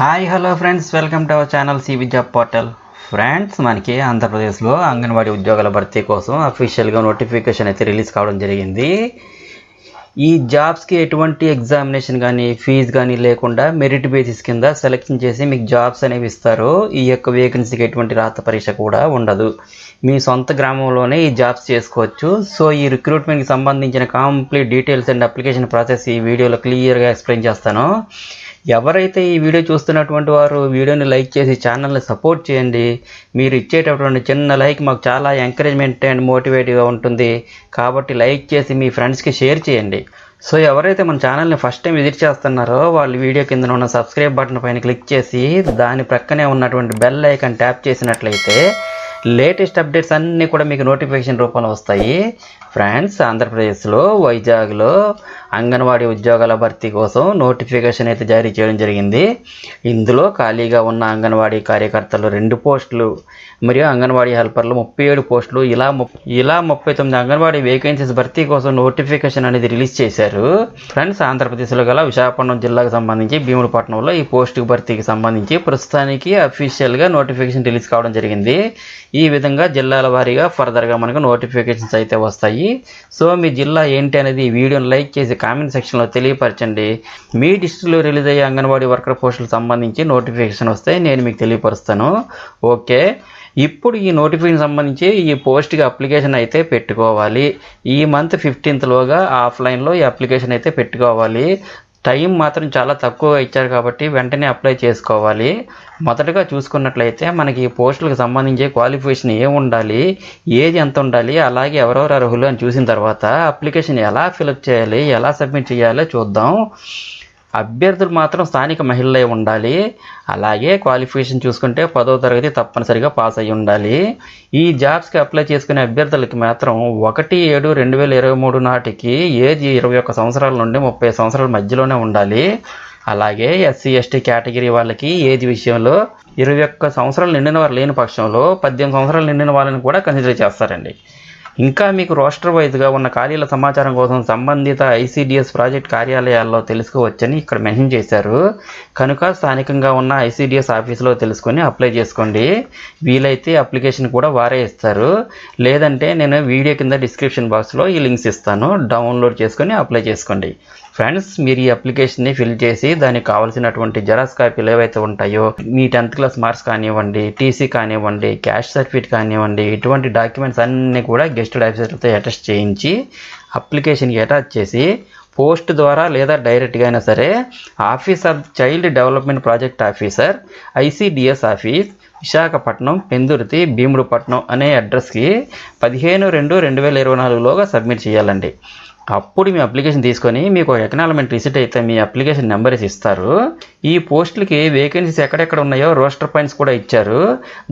Hi hello friends welcome to our channel C Vidya portal friends మనకి ఆంధ్రప్రదేశ్లో అంగన్వాడీ ఉద్యోగాల భర్తీ కోసం అఫీషియల్గా నోటిఫికేషన్ అయితే రిలీజ్ కావడం జరిగింది. ఈ జాబ్స్కి ఎటువంటి ఎగ్జామినేషన్ కానీ ఫీజు కానీ లేకుండా మెరిట్ బేసిస్ కింద సెలెక్షన్ చేసి మీకు జాబ్స్ అనేవి ఇస్తారు. ఈ యొక్క వేకెన్సీకి ఎటువంటి రాత పరీక్ష కూడా ఉండదు. మీ సొంత గ్రామంలోనే ఈ జాబ్స్ చేసుకోవచ్చు. సో ఈ రిక్రూట్మెంట్కి సంబంధించిన complete details and application process ఈ వీడియోలో క్లియర్గా ఎక్స్ప్లెయిన్ చేస్తాను. ఎవరైతే ఈ వీడియో చూస్తున్నటువంటి వారు వీడియోని లైక్ చేసి ఛానల్ని సపోర్ట్ చేయండి. మీరు ఇచ్చేటటువంటి చిన్న లైక్ మాకు చాలా ఎంకరేజ్మెంట్ అండ్ మోటివేట్గా ఉంటుంది. కాబట్టి లైక్ చేసి మీ ఫ్రెండ్స్కి షేర్ చేయండి. సో ఎవరైతే మన ఛానల్ని ఫస్ట్ టైం విజిట్ చేస్తున్నారో వాళ్ళు వీడియో కింద ఉన్న సబ్స్క్రైబ్ బటన్ పైన క్లిక్ చేసి దాని ప్రక్కనే ఉన్నటువంటి బెల్ ఐకాన్ ట్యాప్ చేసినట్లయితే లేటెస్ట్ అప్డేట్స్ అన్నీ కూడా మీకు నోటిఫికేషన్ రూపంలో వస్తాయి. ఫ్రెండ్స్ ఆంధ్రప్రదేశ్లో వైజాగ్లో అంగన్వాడీ ఉద్యోగాల భర్తీ కోసం నోటిఫికేషన్ అయితే జారీ చేయడం జరిగింది. ఇందులో ఖాళీగా ఉన్న అంగన్వాడీ కార్యకర్తలు రెండు పోస్టులు మరియు అంగన్వాడీ హెల్పర్లు ముప్పై ఏడు పోస్టులు. ఇలా ముప్ ఇలా ముప్పై తొమ్మిది అంగన్వాడీ వేకెన్సీస్ భర్తీ కోసం నోటిఫికేషన్ అనేది రిలీజ్ చేశారు. ఫ్రెండ్స్ ఆంధ్రప్రదేశ్లో గల విశాఖపట్నం జిల్లాకు సంబంధించి భీముడిపట్నంలో ఈ పోస్టుకు భర్తీకి సంబంధించి ప్రస్తుతానికి అఫీషియల్గా నోటిఫికేషన్ రిలీజ్ కావడం జరిగింది. ఈ విధంగా జిల్లాల వారీగా ఫర్దర్గా మనకు నోటిఫికేషన్స్ అయితే వస్తాయి. సో మీ జిల్లా ఏంటి అనేది ఈ వీడియోని లైక్ చేసి కామెంట్ సెక్షన్లో తెలియపరచండి. మీ డిస్ట్రిక్ట్లో రిలీజ్ అయ్యే అంగన్వాడీ వర్కర్ పోస్టులకు సంబంధించి నోటిఫికేషన్ వస్తే నేను మీకు తెలియపరుస్తాను. ఓకే. ఇప్పుడు ఈ నోటిఫికేషన్ సంబంధించి ఈ పోస్ట్కి అప్లికేషన్ అయితే పెట్టుకోవాలి. ఈ మంత్ ఫిఫ్టీన్త్లోగా ఆఫ్లైన్లో ఈ అప్లికేషన్ అయితే పెట్టుకోవాలి. టైం మాత్రం చాలా తక్కువగా ఇచ్చారు కాబట్టి వెంటనే అప్లై చేసుకోవాలి. మొదటగా చూసుకున్నట్లయితే మనకి ఈ పోస్టులకు సంబంధించి క్వాలిఫికేషన్ ఏం ఉండాలి ఏజ్ ఎంత ఉండాలి అలాగే ఎవరెవరు అర్హులు అని చూసిన తర్వాత అప్లికేషన్ ఎలా ఫిలప్ చేయాలి ఎలా సబ్మిట్ చేయాలో చూద్దాం. అభ్యర్థులు మాత్రం స్థానిక మహిళలే ఉండాలి. అలాగే క్వాలిఫికేషన్ చూసుకుంటే పదో తరగతి తప్పనిసరిగా పాస్ అయి ఉండాలి. ఈ జాబ్స్కి అప్లై చేసుకునే అభ్యర్థులకి మాత్రం ఒకటి ఏడు రెండు వేల ఇరవై మూడు నాటికి ఏజ్ ఇరవై ఒక్క సంవత్సరాల నుండి ముప్పై సంవత్సరాల మధ్యలోనే ఉండాలి. అలాగే ఎస్సీ ఎస్టీ కేటగిరీ వాళ్ళకి ఏజ్ విషయంలో ఇరవై ఒక్క సంవత్సరాలు నిండిన వారు లేని పక్షంలో పద్దెనిమిది సంవత్సరాలు నిండిన వాళ్ళని కూడా కన్సిడర్ చేస్తారండి. ఇంకా మీకు రోస్టర్ వైజ్గా ఉన్న ఖాళీల సమాచారం కోసం సంబంధిత ఐసీడిఎస్ ప్రాజెక్ట్ కార్యాలయాల్లో తెలుసుకోవచ్చని ఇక్కడ మెన్షన్ చేశారు. కనుక స్థానికంగా ఉన్న ఐసీడిఎస్ ఆఫీసులో తెలుసుకొని అప్లై చేసుకోండి. వీలైతే అప్లికేషన్ కూడా వారే ఇస్తారు. లేదంటే నేను వీడియో కింద డిస్క్రిప్షన్ బాక్స్లో ఈ లింక్స్ ఇస్తాను. డౌన్లోడ్ చేసుకొని అప్లై చేసుకోండి. ఫ్రెండ్స్ మీరు ఈ అప్లికేషన్ని ఫిల్ చేసి దానికి కావాల్సినటువంటి జెరాక్స్ కాపీలు ఏవైతే ఉంటాయో మీ టెన్త్ క్లాస్ మార్క్స్ కానివ్వండి టీసీ కానివ్వండి క్యాష్ సర్టిఫికేట్ కానివ్వండి ఇటువంటి డాక్యుమెంట్స్ అన్నీ కూడా గెస్టెడ్ ఆఫీసర్లతో అటాచ్ చేయించి అప్లికేషన్కి అటాచ్ చేసి పోస్ట్ ద్వారా లేదా డైరెక్ట్గా అయినా సరే office of child development project officer ICDS office Visakhapatnam Pendurthi Bhimudupatnam అనే అడ్రస్కి పదిహేను రెండు రెండు వేల ఇరవై నాలుగులోగా సబ్మిట్ చేయాలండి. అప్పుడు మీ అప్లికేషన్ తీసుకొని మీకు ఎకనాలమెంట్ రిసిట్ అయితే మీ అప్లికేషన్ నెంబర్ ఇస్తారు. ఈ పోస్టులకి వేకెన్సీస్ ఎక్కడెక్కడ ఉన్నాయో రోస్టర్ పాయింట్స్ కూడా ఇచ్చారు.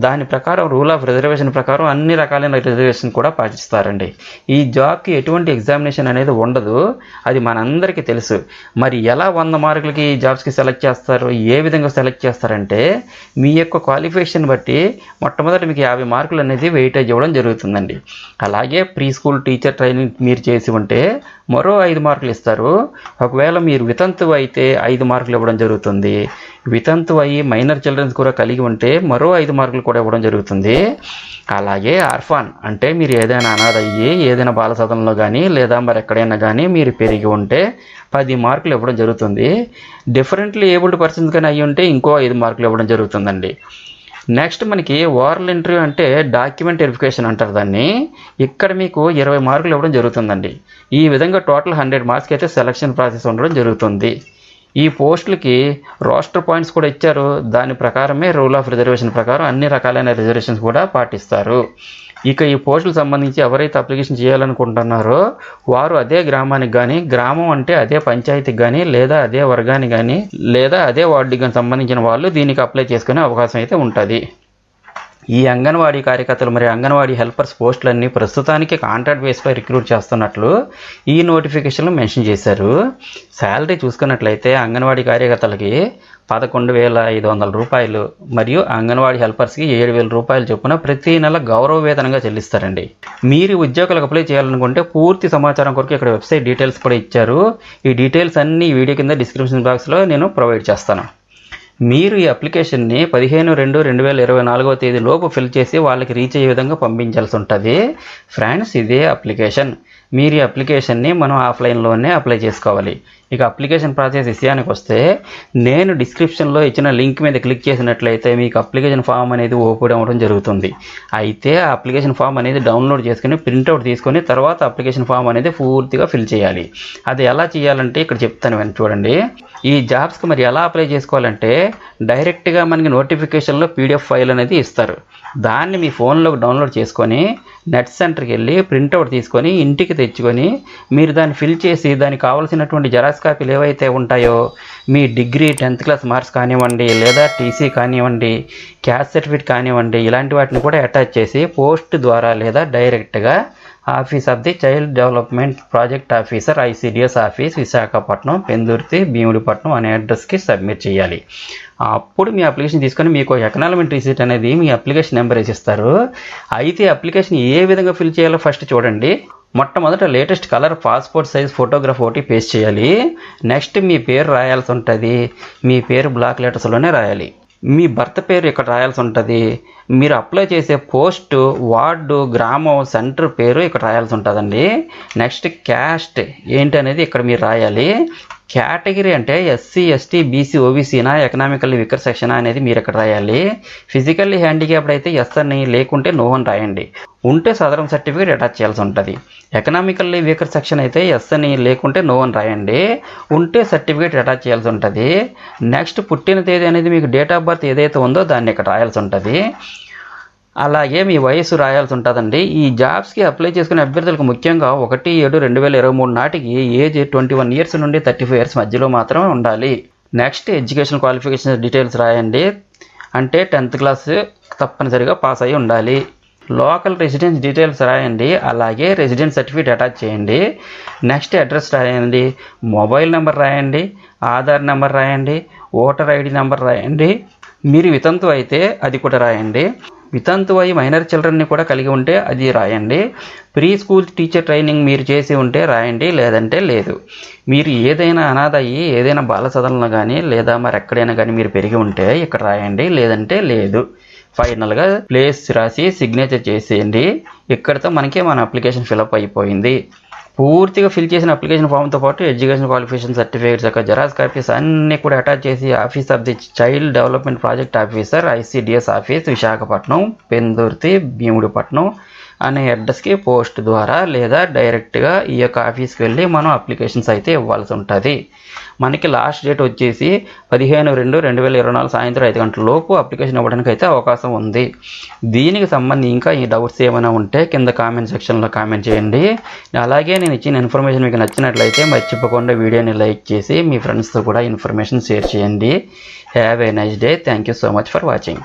దాని ప్రకారం రూల్ ఆఫ్ రిజర్వేషన్ ప్రకారం అన్ని రకాలైన రిజర్వేషన్ కూడా పాటిస్తారండి. ఈ జాబ్కి ఎటువంటి ఎగ్జామినేషన్ అనేది ఉండదు. అది మనందరికీ తెలుసు. మరి ఎలా వంద మార్కులకి ఈ జాబ్స్కి సెలెక్ట్ చేస్తారు? ఏ విధంగా సెలెక్ట్ చేస్తారంటే మీ యొక్క క్వాలిఫికేషన్ బట్టి మొట్టమొదటి మీకు యాభై మార్కులు అనేది వెయిటేజ్ ఇవ్వడం జరుగుతుందండి. అలాగే ప్రీ స్కూల్ టీచర్ ట్రైనింగ్ మీరు చేసి ఉంటే మరో ఐదు మార్కులు ఇస్తారు. ఒకవేళ మీరు వితంతువు అయితే ఐదు మార్కులు ఇవ్వడం జరుగుతుంది. వితంతువు అయ్యి మైనర్ చిల్డ్రన్స్ కూడా కలిగి ఉంటే మరో ఐదు మార్కులు కూడా ఇవ్వడం జరుగుతుంది. అలాగే ఆర్ఫాన్ అంటే మీరు ఏదైనా అనాథ అయ్యి ఏదైనా బాల సదనంలో కానీ లేదా మరి ఎక్కడైనా కానీ మీరు పెరిగి ఉంటే పది మార్కులు ఇవ్వడం జరుగుతుంది. డిఫరెంట్లీ ఏబుల్డ్ పర్సన్స్ కానీ అయ్యి ఉంటే ఇంకో ఐదు మార్కులు ఇవ్వడం జరుగుతుందండి. నెక్స్ట్ మనకి ఓరల్ ఇంటర్వ్యూ అంటే డాక్యుమెంట్ వెరిఫికేషన్ అంటారు దాన్ని. ఇక్కడ మీకు ఇరవై మార్కులు ఇవ్వడం జరుగుతుందండి. ఈ విధంగా టోటల్ హండ్రెడ్ మార్క్స్కి అయితే సెలక్షన్ ప్రాసెస్ ఉండడం జరుగుతుంది. ఈ పోస్టులకి రోస్టర్ పాయింట్స్ కూడా ఇచ్చారు. దాని ప్రకారమే రూల్ ఆఫ్ రిజర్వేషన్ ప్రకారం అన్ని రకాలైన రిజర్వేషన్స్ కూడా పాటిస్తారు. ఇక ఈ పోస్టులకు సంబంధించి ఎవరైతే అప్లికేషన్ చేయాలనుకుంటున్నారో వారు అదే గ్రామానికి కానీ గ్రామం అంటే అదే పంచాయతీకి కానీ లేదా అదే వర్గానికి కానీ లేదా అదే వార్డుకి కానీ సంబంధించిన వాళ్ళు దీనికి అప్లై చేసుకునే అవకాశం అయితే ఉంటుంది. ఈ అంగన్వాడీ కార్యకర్తలు మరియు అంగన్వాడీ హెల్పర్స్ పోస్టులన్నీ ప్రస్తుతానికి కాంట్రాక్ట్ బేస్పై రిక్రూట్ చేస్తున్నట్లు ఈ నోటిఫికేషన్లో మెన్షన్ చేశారు. శాలరీ చూసుకున్నట్లయితే అంగన్వాడీ కార్యకర్తలకి పదకొండు వేల ఐదు వందల రూపాయలు మరియు అంగన్వాడీ హెల్పర్స్కి ఏడు వేల రూపాయలు చొప్పున ప్రతి నెల గౌరవ వేతనంగా చెల్లిస్తారండి. మీరు ఉద్యోగులకు అప్లై చేయాలనుకుంటే పూర్తి సమాచారం కొరకు ఇక్కడ వెబ్సైట్ డీటెయిల్స్ కూడా ఇచ్చారు. ఈ డీటెయిల్స్ అన్ని వీడియో కింద డిస్క్రిప్షన్ బాక్స్లో నేను ప్రొవైడ్ చేస్తాను. మీరు ఈ అప్లికేషన్ని పదిహేను రెండు రెండు వేల ఇరవై నాలుగవ తేదీ లోపు ఫిల్ చేసి వాళ్ళకి రీచ్ అయ్యే విధంగా పంపించాల్సి ఉంటుంది. ఫ్రెండ్స్ ఇదే అప్లికేషన్. మీరు ఈ అప్లికేషన్ని మనం ఆఫ్లైన్లోనే అప్లై చేసుకోవాలి. ఇక అప్లికేషన్ ప్రాసెస్ విషయానికి వస్తే నేను డిస్క్రిప్షన్లో ఇచ్చిన లింక్ మీద క్లిక్ చేసినట్లయితే మీకు అప్లికేషన్ ఫామ్ అనేది ఓపెన్ అవ్వడం జరుగుతుంది. అయితే ఆ అప్లికేషన్ ఫామ్ అనేది డౌన్లోడ్ చేసుకుని ప్రింట్అవుట్ తీసుకొని తర్వాత అప్లికేషన్ ఫామ్ అనేది పూర్తిగా ఫిల్ చేయాలి. అది ఎలా చేయాలంటే ఇక్కడ చెప్తాను వెనక చూడండి. ఈ జాబ్స్కి మరి ఎలా అప్లై చేసుకోవాలంటే డైరెక్ట్గా మనకి నోటిఫికేషన్లో పీడిఎఫ్ ఫైల్ అనేది ఇస్తారు. దాన్ని మీ ఫోన్లోకి డౌన్లోడ్ చేసుకొని నెట్ సెంటర్కి వెళ్ళి ప్రింట్అవుట్ తీసుకొని ఇంటికి తెచ్చుకొని మీరు దాన్ని ఫిల్ చేసి దానికి కావాల్సినటువంటి జెరాక్స్ కాపీలు ఏవైతే ఉంటాయో మీ డిగ్రీ టెన్త్ క్లాస్ మార్క్స్ కానివ్వండి లేదా టీసీ కానివ్వండి క్యాస్ట్ సర్టిఫికేట్ కానివ్వండి ఇలాంటి వాటిని కూడా అటాచ్ చేసి పోస్ట్ ద్వారా లేదా డైరెక్ట్గా office of the child development project officer ICDS office Visakhapatnam Pendurthi Bhimudipatnam అనే అడ్రస్కి సబ్మిట్ చేయాలి. అప్పుడు మీ అప్లికేషన్ తీసుకొని మీకు ఎకనాలమెంట్ రిసీట్ అనేది మీ అప్లికేషన్ నెంబర్ వేసిస్తారు. అయితే అప్లికేషన్ ఏ విధంగా ఫిల్ చేయాలో ఫస్ట్ చూడండి. మొట్టమొదట latest colour passport size photograph ఒకటి పేస్ట్ చేయాలి. నెక్స్ట్ మీ పేరు రాయాల్సి ఉంటుంది. మీ పేరు బ్లాక్ లెటర్స్లోనే రాయాలి. మీ భర్త పేరు ఇక్కడ రాయాల్సి ఉంటుంది. మీరు అప్లై చేసే పోస్ట్ వార్డు గ్రామం సెంటర్ పేరు ఇక్కడ రాయాల్సి ఉంటుందండి. నెక్స్ట్ క్యాస్ట్ ఏంటి అనేది ఇక్కడ మీరు రాయాలి. కేటగిరీ అంటే ఎస్సీ ఎస్టీ బీసీ ఓబీసీనా ఎకనామికల్లీ వికర్ సెక్షన్ అనేది మీరు ఇక్కడ రాయాలి? ఫిజికల్లీ హ్యాండిక్యాప్డ్ అయితే ఎస్ అని లేకుంటే నో అని రాయండి. ఉంటే సదరం సర్టిఫికేట్ అటాచ్ చేయాల్సి ఉంటుంది. ఎకనామికల్లీ వీకర్ సెక్షన్ అయితే ఎస్ అని లేకుంటే నో అని రాయండి. ఉంటే సర్టిఫికేట్ అటాచ్ చేయాల్సి ఉంటుంది. నెక్స్ట్ పుట్టిన తేదీ అనేది మీకు డేట్ ఆఫ్ బర్త్ ఏదైతే ఉందో దాన్ని ఇక్కడ రాయాల్సి ఉంటుంది. అలాగే మీ వయసు రాయాల్సి ఉంటుందండి. ఈ జాబ్స్కి అప్లై చేసుకునే అభ్యర్థులకు ముఖ్యంగా ఒకటి ఏడు రెండు వేల ఇరవై మూడు నాటికి ఏజ్ ట్వంటీ వన్ ఇయర్స్ నుండి థర్టీ ఫైవ్ ఇయర్స్ మధ్యలో మాత్రమే ఉండాలి. నెక్స్ట్ ఎడ్యుకేషన్ క్వాలిఫికేషన్ డీటెయిల్స్ రాయండి. అంటే టెన్త్ క్లాస్ తప్పనిసరిగా పాస్ అయి ఉండాలి. లోకల్ రెసిడెన్స్ డీటెయిల్స్ రాయండి. అలాగే రెసిడెన్స్ సర్టిఫికేట్ అటాచ్ చేయండి. నెక్స్ట్ అడ్రస్ రాయండి. మొబైల్ నెంబర్ రాయండి. ఆధార్ నెంబర్ రాయండి. ఓటర్ ఐడి నెంబర్ రాయండి. మీరు వితంతు అయితే అది కూడా రాయండి. వితంతువై అయి మైనర్ చిల్డ్రన్ని కూడా కలిగి ఉంటే అది రాయండి. ప్రీ స్కూల్ టీచర్ ట్రైనింగ్ మీరు చేసి ఉంటే రాయండి లేదంటే లేదు. మీరు ఏదైనా అనాథ అయ్యి ఏదైనా బాల సదనలో కానీ లేదా మరి ఎక్కడైనా కానీ మీరు పెరిగి ఉంటే ఇక్కడ రాయండి లేదంటే లేదు. ఫైనల్గా ప్లేస్ రాసి సిగ్నేచర్ చేసేయండి. ఇక్కడితో మనకి మన అప్లికేషన్ ఫిలప్ అయిపోయింది. పూర్తిగా ఫిల్ చేసిన అప్లికేషన్ ఫామ్తో పాటు ఎడ్యుకేషన్ క్వాలిఫికేషన్ సర్టిఫికేట్స్ యొక్క జెరాక్స్ కాపీస్ అన్నీ కూడా అటాచ్ చేసి office of the child development project officer ICDS office Visakhapatnam Pendurthi Bhimudipatnam అనే అడ్రస్కి పోస్ట్ ద్వారా లేదా డైరెక్ట్గా ఈ యొక్క ఆఫీస్కి వెళ్ళి మనం అప్లికేషన్స్ అయితే ఇవ్వాల్సి ఉంటుంది. మనకి లాస్ట్ డేట్ వచ్చేసి పదిహేను రెండు రెండు వేల ఇరవై నాలుగు సాయంత్రం ఐదు గంటల లోపు అప్లికేషన్ ఇవ్వడానికి అయితే అవకాశం ఉంది. దీనికి సంబంధించి ఇంకా ఈ డౌట్స్ ఏమైనా ఉంటే కింద కామెంట్ సెక్షన్లో కామెంట్ చేయండి. అలాగే నేను ఇచ్చిన ఇన్ఫర్మేషన్ మీకు నచ్చినట్లయితే మర్చిపోకుండా వీడియోని లైక్ చేసి మీ ఫ్రెండ్స్తో కూడా ఇన్ఫర్మేషన్ షేర్ చేయండి. Have a nice day. Thank you so much for watching.